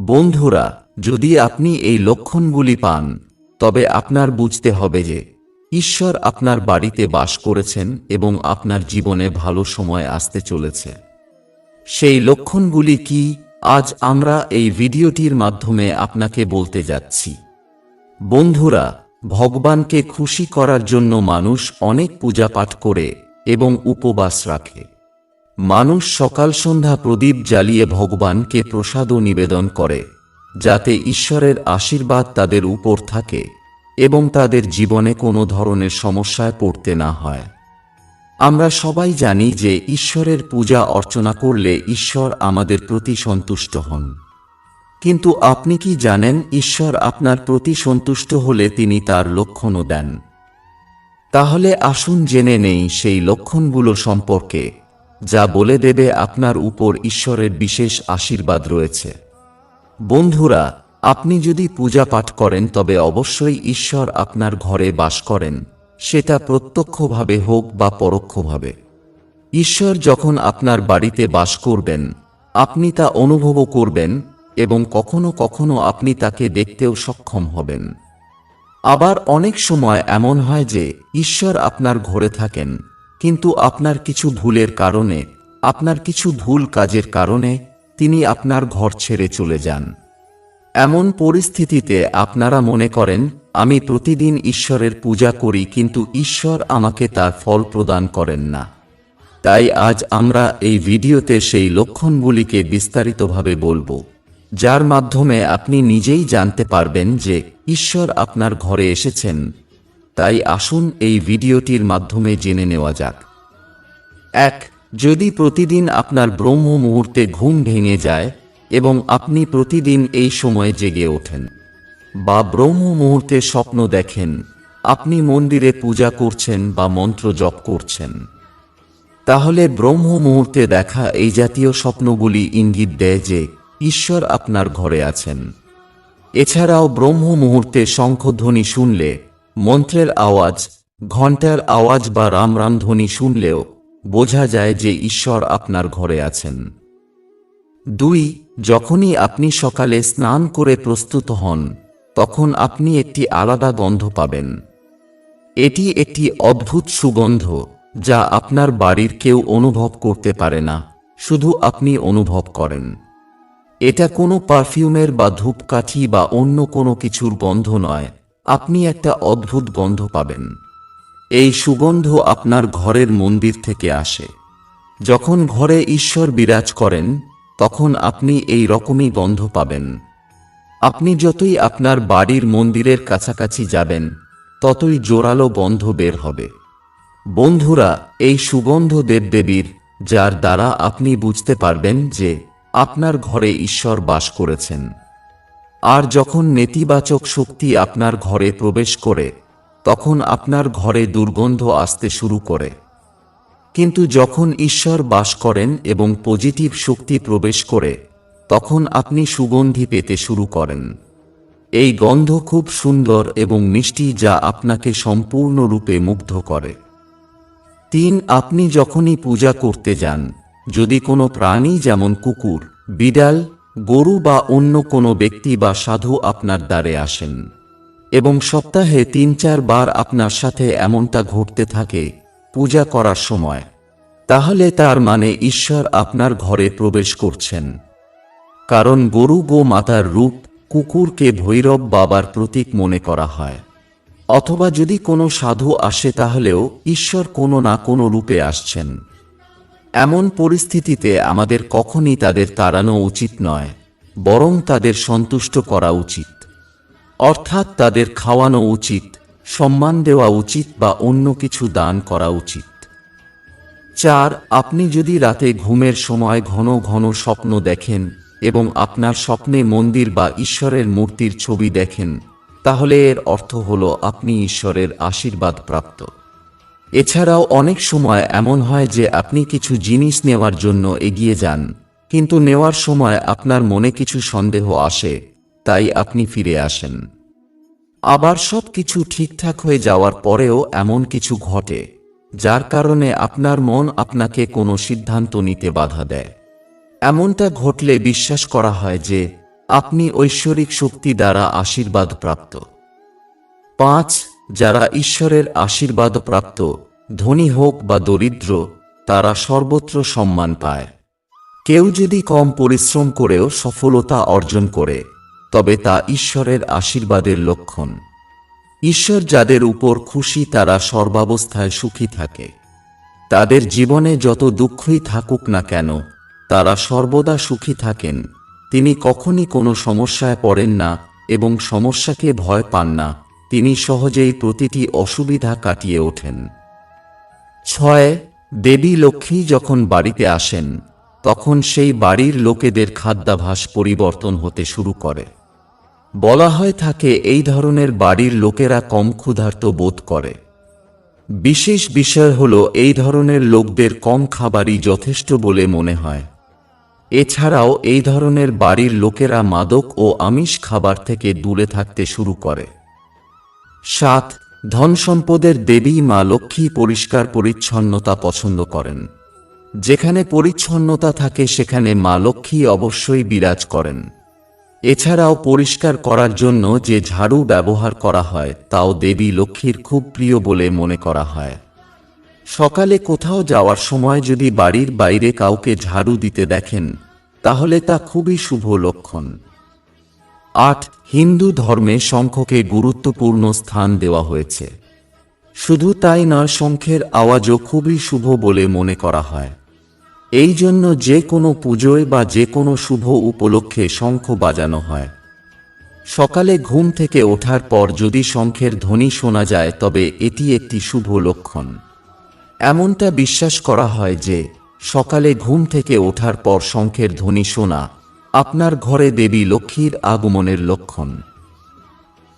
বন্ধুরা, যদি আপনি এই লক্ষণগুলি পান, তবে আপনার বুঝতে হবে যে, ঈশ্বর আপনার বাড়িতে বাস করেছেন এবং আপনার জীবনে ভালো সময় আসতে চলেছে। সেই লক্ষণগুলি কি, আজ আমরা এই ভিডিওটির মাধ্যমে আপনাকে বলতে যাচ্ছি। বন্ধুরা, ভগবানকে খুশি করার জন্য মানুষ অনেক পূজা পাঠ করে এবং উপবাস রাখে। মানুষ সকাল সন্ধ্যা প্রদীপ জ্বালিয়ে ভগবানকে প্রসাদও নিবেদন করে, যাতে ঈশ্বরের আশীর্বাদ তাদের উপর থাকে এবং তাদের জীবনে কোনো ধরনের সমস্যায় পড়তে না হয়। আমরা সবাই জানি যে ঈশ্বরের পূজা অর্চনা করলে ঈশ্বর আমাদের প্রতি সন্তুষ্ট হন। কিন্তু আপনি কি জানেন ঈশ্বর আপনার প্রতি সন্তুষ্ট হলে তিনি তার লক্ষণও দেন? তাহলে আসুন জেনে নেই সেই লক্ষণগুলো সম্পর্কে। যা বলে দেবে আপনার উপর ঈশ্বরের বিশেষ আশীর্বাদ রয়েছে। বন্ধুরা, আপনি যদি পূজা পাঠ করেন, তবে অবশ্যই ঈশ্বর আপনার ঘরে বাস করেন। সেটা প্রত্যক্ষভাবে হোক বা পরোক্ষভাবে। ঈশ্বর যখন আপনার বাড়িতে বাস করবেন, আপনি তা অনুভবও করবেন এবং কখনো কখনো আপনি তাকে দেখতেও সক্ষম হবেন। আবার অনেক সময় এমন হয় যে, ঈশ্বর আপনার ঘরে থাকেন। কিন্তু আপনার কিছু ভুলের কারণে, আপনার কিছু ভুল কাজের কারণে তিনি আপনার ঘর ছেড়ে চলে যান। এমন পরিস্থিতিতে আপনারা মনে করেন, আমি প্রতিদিন ঈশ্বরের পূজা করি কিন্তু ঈশ্বর আমাকে তার ফল প্রদান করেন না। তাই আজ আমরা এই ভিডিওতে সেই লক্ষণগুলিকে বিস্তারিতভাবে বলব, যার মাধ্যমে আপনি নিজেই জানতে পারবেন যে ঈশ্বর আপনার ঘরে এসেছেন। তাই আসুন এই ভিডিওটির মাধ্যমে জেনে নেওয়া যাক। এক, যদি প্রতিদিন আপনার ব্রহ্ম মুহূর্তে ঘুম ভেঙে যায় এবং আপনি প্রতিদিন এই সময়ে জেগে ওঠেন বা ব্রহ্ম মুহূর্তে স্বপ্ন দেখেন, আপনি মন্দিরে পূজা করছেন বা মন্ত্র জপ করছেন, তাহলে ব্রহ্ম মুহূর্তে দেখা এই জাতীয় স্বপ্নগুলি ইঙ্গিত দেয় যে ঈশ্বর আপনার ঘরে আছেন। এছাড়াও ব্রহ্ম মুহূর্তে শঙ্খধ্বনি শুনলে মন্ত্রের আওয়াজ, ঘণ্টার আওয়াজ বা রাম রাম ধ্বনি শুনলেও বোঝা যায় যে ঈশ্বর আপনার ঘরে আছেন। দুই, যখনই আপনি সকালে স্নান করে প্রস্তুত হন, তখন আপনি একটি আলাদা গন্ধ পাবেন। এটি একটি অদ্ভুত সুগন্ধ, যা আপনার বাড়ির কেউ অনুভব করতে পারে না, শুধু আপনি অনুভব করেন। এটা কোনো পারফিউমের বা ধূপকাঠি বা অন্য কোনো কিছুর গন্ধ নয় আপনি একটা অদ্ভুত গন্ধ পাবেন। এই সুগন্ধ আপনার ঘরের মন্দির থেকে আসে। যখন ঘরে ঈশ্বর বিরাজ করেন, তখন আপনি এই রকমই গন্ধ পাবেন। আপনি যতই আপনার বাড়ির মন্দিরের কাছাকাছি যাবেন, ততই জোরালো গন্ধ বের হবে। বন্ধুরা, এই সুগন্ধ দেবদেবীর, যার দ্বারা আপনি বুঝতে পারবেন যে আপনার ঘরে ঈশ্বর বাস করেছেন। আর যখন নেতিবাচক শক্তি আপনার ঘরে প্রবেশ করে, তখন আপনার ঘরে দুর্গন্ধ আসতে শুরু করে। কিন্তু যখন ঈশ্বর বাস করেন এবং পজিটিভ শক্তি প্রবেশ করে, তখন আপনি সুগন্ধি পেতে শুরু করেন। এই গন্ধ খুব সুন্দর এবং মিষ্টি যা আপনাকে সম্পূর্ণরূপে মুগ্ধ করে। তিন, আপনি যখনই পূজা করতে যান, যদি কোনো প্রাণী যেমন কুকুর, বিড়াল গরু বা অন্য কোনো ব্যক্তি বা সাধু আপনার দ্বারে আসেন, এবং সপ্তাহে তিন চার বার আপনার সাথে এমনটা ঘটতে থাকে পূজা করার সময়। তাহলে তার মানে ঈশ্বর আপনার ঘরে প্রবেশ করছেন। কারণ গরু গো মাতার রূপ কুকুরকে ভৈরব বাবার প্রতীক মনে করা হয়। অথবা যদি কোনো সাধু আসে তাহলেও ঈশ্বর কোনো না কোনো রূপে আসছেন। এমন পরিস্থিতিতে আমাদের কখনই তাদের তাড়ানো উচিত নয়, বরং তাদের সন্তুষ্ট করা উচিত। অর্থাৎ তাদের খাওয়ানো উচিত, সম্মান দেওয়া উচিত বা অন্য কিছু দান করা উচিত। চার, আপনি যদি রাতে ঘুমের সময় ঘন ঘন স্বপ্ন দেখেন এবং আপনার স্বপ্নে মন্দির বা ঈশ্বরের মূর্তির ছবি দেখেন, তাহলে এর অর্থ হল আপনি ঈশ্বরের আশীর্বাদ প্রাপ্ত এছাড়াও অনেক সময় এমন হয় যে আপনি কিছু জিনিস নেওয়ার জন্য এগিয়ে যান, কিন্তু নেওয়ার সময় আপনার মনে কিছু সন্দেহ আসে, তাই আপনি ফিরে আসেন। আবার সব কিছু ঠিকঠাক হয়ে যাওয়ার পরেও এমন কিছু ঘটে, যার কারণে আপনার মন আপনাকে কোনো সিদ্ধান্ত নিতে বাধা দেয়। এমনটা ঘটলে বিশ্বাস করা হয় যে আপনি ঐশ্বরিক শক্তি দ্বারা আশীর্বাদ প্রাপ্ত। পাঁচ যারা ঈশ্বরের আশীর্বাদ প্রাপ্ত, ধনী হোক বা দরিদ্র, তারা সর্বত্র সম্মান পায়। কেউ যদি কম পরিশ্রম করেও সফলতা অর্জন করে, তবে তা ঈশ্বরের আশীর্বাদের লক্ষণ। ঈশ্বর যাদের উপর খুশি, তারা সর্বাবস্থায় সুখী থাকে। তাদের জীবনে যত দুঃখই থাকুক না কেন, তারা সর্বদা সুখী থাকেন। তিনি কখনই কোনো সমস্যায় পড়েন না এবং সমস্যাকে ভয় পান না। তিনি সহজেই প্রতিটি অসুবিধা কাটিয়ে ওঠেন। ছয়, দেবী লক্ষ্মী যখন বাড়িতে আসেন, তখন সেই বাড়ির লোকেদের খাদ্যাভাস পরিবর্তন হতে শুরু করে। বলা হয় থাকে, এই ধরনের বাড়ির লোকেরা কম ক্ষুধার্ত বোধ করে। বিশেষ বিষয় হল, এই ধরনের লোকদের কম খাবারই যথেষ্ট বলে মনে হয়। এছাড়াও, এই ধরনের বাড়ির লোকেরা মাদক ও আমিষ খাবার থেকে দূরে থাকতে শুরু করে। সাত ধন সম্পদের দেবী মা লক্ষ্মী পরিষ্কার পরিচ্ছন্নতা পছন্দ করেন। যেখানে পরিচ্ছন্নতা থাকে সেখানে মা লক্ষ্মী অবশ্যই বিরাজ করেন। এছাড়াও পরিষ্কার করার জন্য যে ঝাড়ু ব্যবহার করা হয়, তাও দেবী লক্ষ্মীর খুব প্রিয় বলে মনে করা হয়। সকালে কোথাও যাওয়ার সময় যদি বাড়ির বাইরে কাউকে ঝাড়ু দিতে দেখেন, তাহলে তা খুবই শুভ লক্ষণ। আট হিন্দু ধর্মে শঙ্খকে গুরুত্বপূর্ণ স্থান দেওয়া হয়েছে। শুধু তাই না, শঙ্খের আওয়াজও খুবই শুভ বলে মনে করা হয়। এই জন্য যে কোনো পুজোয় বা যে কোনো শুভ উপলক্ষে শঙ্খ বাজানো হয়। সকালে ঘুম থেকে ওঠার পর যদি শঙ্খের ধ্বনি শোনা যায়, তবে এটি একটি শুভ লক্ষণ। এমনটা বিশ্বাস করা হয় যে, সকালে ঘুম থেকে ওঠার পর শঙ্খের ধ্বনি শোনা আপনার ঘরে দেবী লক্ষ্মীর আগমনের লক্ষণ।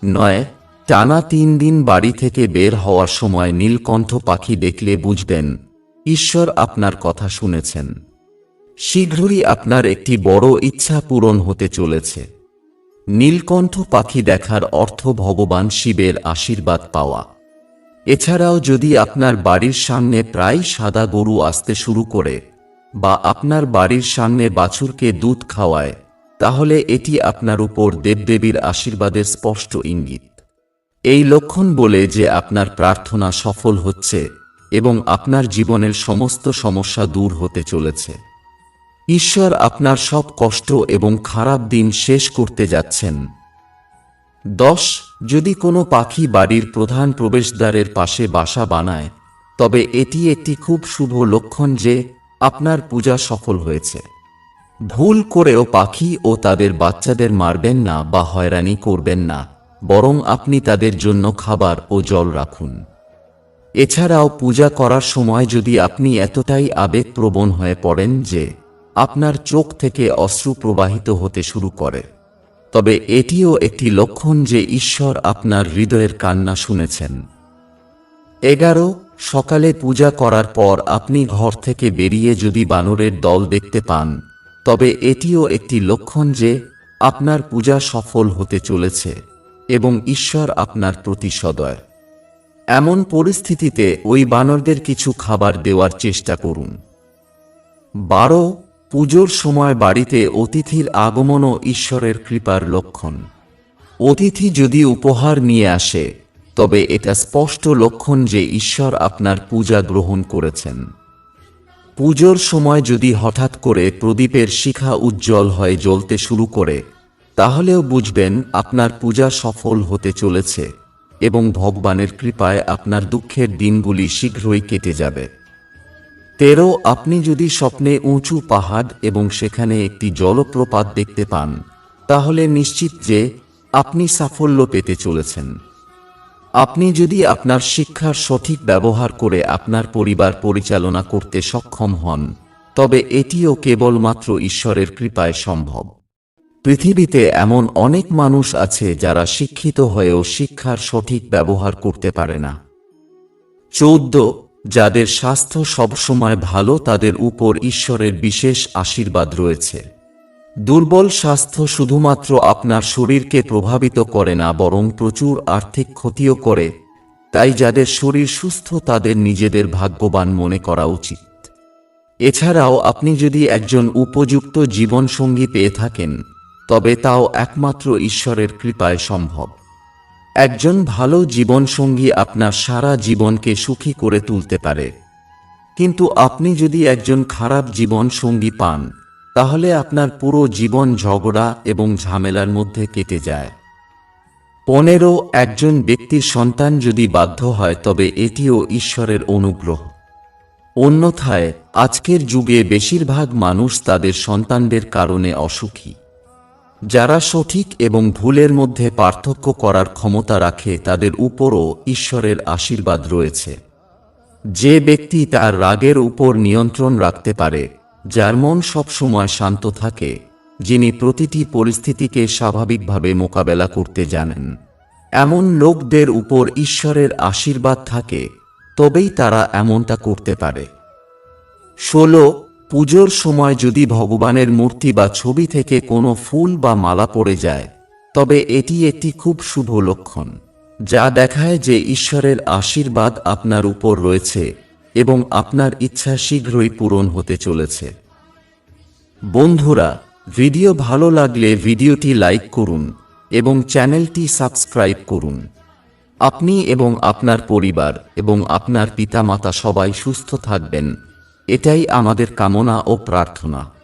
নয়, টানা তিন দিন বাড়ি থেকে বের হওয়ার সময় নীলকণ্ঠ পাখি দেখলে বুঝবেন, ঈশ্বর আপনার কথা শুনেছেন। শীঘ্রই আপনার একটি বড় ইচ্ছা পূরণ হতে চলেছে। নীলকণ্ঠ পাখি দেখার অর্থ ভগবান শিবের আশীর্বাদ পাওয়া। এছাড়াও যদি আপনার বাড়ির সামনে প্রায় সাদা গরু আসতে শুরু করে বা আপনার বাড়ির সামনে বাছুরকে দুধ খাওয়ায়, তাহলে এটি আপনার উপর দেবদেবীর আশীর্বাদের স্পষ্ট ইঙ্গিত। এই লক্ষণ বলে যে আপনার প্রার্থনা সফল হচ্ছে এবং আপনার জীবনের সমস্ত সমস্যা দূর হতে চলেছে। ঈশ্বর আপনার সব কষ্ট এবং খারাপ দিন শেষ করতে যাচ্ছেন। দশ, যদি কোনো পাখি বাড়ির প্রধান প্রবেশদ্বারের পাশে বাসা বানায়, তবে এটি একটি খুব শুভ লক্ষণ যে আপনার পূজা সফল হয়েছে। ভুল করেও পাখি ও তাদের বাচ্চাদের মারবেন না বা হয়রানি করবেন না, বরং আপনি তাদের জন্য খাবার ও জল রাখুন। এছাড়াও পূজা করার সময় যদি আপনি এতটাই আবেগপ্রবণ হয়ে পড়েন যে আপনার চোখ থেকে অশ্রু প্রবাহিত হতে শুরু করে। তবে এটিও একটি লক্ষণ যে ঈশ্বর আপনার হৃদয়ের কান্না শুনেছেন। এগারো সকালে পূজা করার পর আপনি ঘর থেকে বেরিয়ে যদি বানরের দল দেখতে পান, তবে এটিও একটি লক্ষণ যে, আপনার পূজা সফল হতে চলেছে এবং ঈশ্বর আপনার প্রতি সদয়। এমন পরিস্থিতিতে ওই বানরদের কিছু খাবার দেওয়ার চেষ্টা করুন। বারো, পুজোর সময় বাড়িতে অতিথির আগমনও ঈশ্বরের কৃপার লক্ষণ। অতিথি যদি উপহার নিয়ে আসে তবে এটা স্পষ্ট লক্ষণ যে ঈশ্বর আপনার পূজা গ্রহণ করেছেন। পুজোর সময় যদি হঠাৎ করে প্রদীপের শিখা উজ্জ্বল হয়ে জ্বলতে শুরু করে, তাহলেও বুঝবেন আপনার পূজা সফল হতে চলেছে এবং ভগবানের কৃপায় আপনার দুঃখের দিনগুলি শীঘ্রই কেটে যাবে। তেরো, আপনি যদি স্বপ্নে উঁচু পাহাড় এবং সেখানে একটি জলপ্রপাত দেখতে পান, তাহলে নিশ্চিত যে আপনি সাফল্য পেতে চলেছেন। আপনি যদি আপনার শিক্ষার সঠিক ব্যবহার করে আপনার পরিবার পরিচালনা করতে সক্ষম হন, তবে এটিও কেবলমাত্র ঈশ্বরের কৃপায় সম্ভব। পৃথিবীতে এমন অনেক মানুষ আছে যারা শিক্ষিত হয়েও শিক্ষার সঠিক ব্যবহার করতে পারে না। চৌদ্দ, যাদের স্বাস্থ্য সবসময় ভালো, তাদের উপর ঈশ্বরের বিশেষ আশীর্বাদ রয়েছে। দুর্বল স্বাস্থ্য শুধুমাত্র আপনার শরীরকে প্রভাবিত করে না, বরং প্রচুর আর্থিক ক্ষতিও করে। তাই যাদের শরীর সুস্থ, তাদের নিজেদের ভাগ্যবান মনে করা উচিত। এছাড়াও আপনি যদি একজন উপযুক্ত জীবনসঙ্গী পেয়ে থাকেন, তবে তাও একমাত্র ঈশ্বরের কৃপায় সম্ভব। একজন ভালো জীবনসঙ্গী আপনার সারা জীবনকে সুখী করে তুলতে পারে। কিন্তু আপনি যদি একজন খারাপ জীবন সঙ্গী পান তাহলে আপনার পুরো জীবন ঝগড়া এবং ঝামেলার মধ্যে কেটে যায়। পনেরো, একজন ব্যক্তির সন্তান যদি বাধ্য হয়, তবে এটিও ঈশ্বরের অনুগ্রহ। অন্যথায়, আজকের যুগে বেশিরভাগ মানুষ তাদের সন্তানদের কারণে অসুখী। যারা সঠিক এবং ভুলের মধ্যে পার্থক্য করার ক্ষমতা রাখে, তাদের উপরও ঈশ্বরের আশীর্বাদ রয়েছে। যে ব্যক্তি তার রাগের উপর নিয়ন্ত্রণ রাখতে পারে যার মন সবসময় শান্ত থাকে, যিনি প্রতিটি পরিস্থিতিকে স্বাভাবিকভাবে মোকাবেলা করতে জানেন। এমন লোকদের উপর ঈশ্বরের আশীর্বাদ থাকে, তবেই তারা এমনটা করতে পারে। ষোলো, পুজোর সময় যদি ভগবানের মূর্তি বা ছবি থেকে কোনো ফুল বা মালা পড়ে যায়, তবে এটি একটি খুব শুভ লক্ষণ, যা দেখায় যে ঈশ্বরের আশীর্বাদ আপনার উপর রয়েছে। এবং আপনার ইচ্ছা শীঘ্রই পূরণ হতে চলেছে। বন্ধুরা, ভিডিও ভালো লাগলে ভিডিওটি লাইক করুন এবং চ্যানেলটি সাবস্ক্রাইব করুন। আপনি এবং আপনার পরিবার এবং আপনার পিতামাতা সবাই সুস্থ থাকবেন। এটাই আমাদের কামনা ও প্রার্থনা।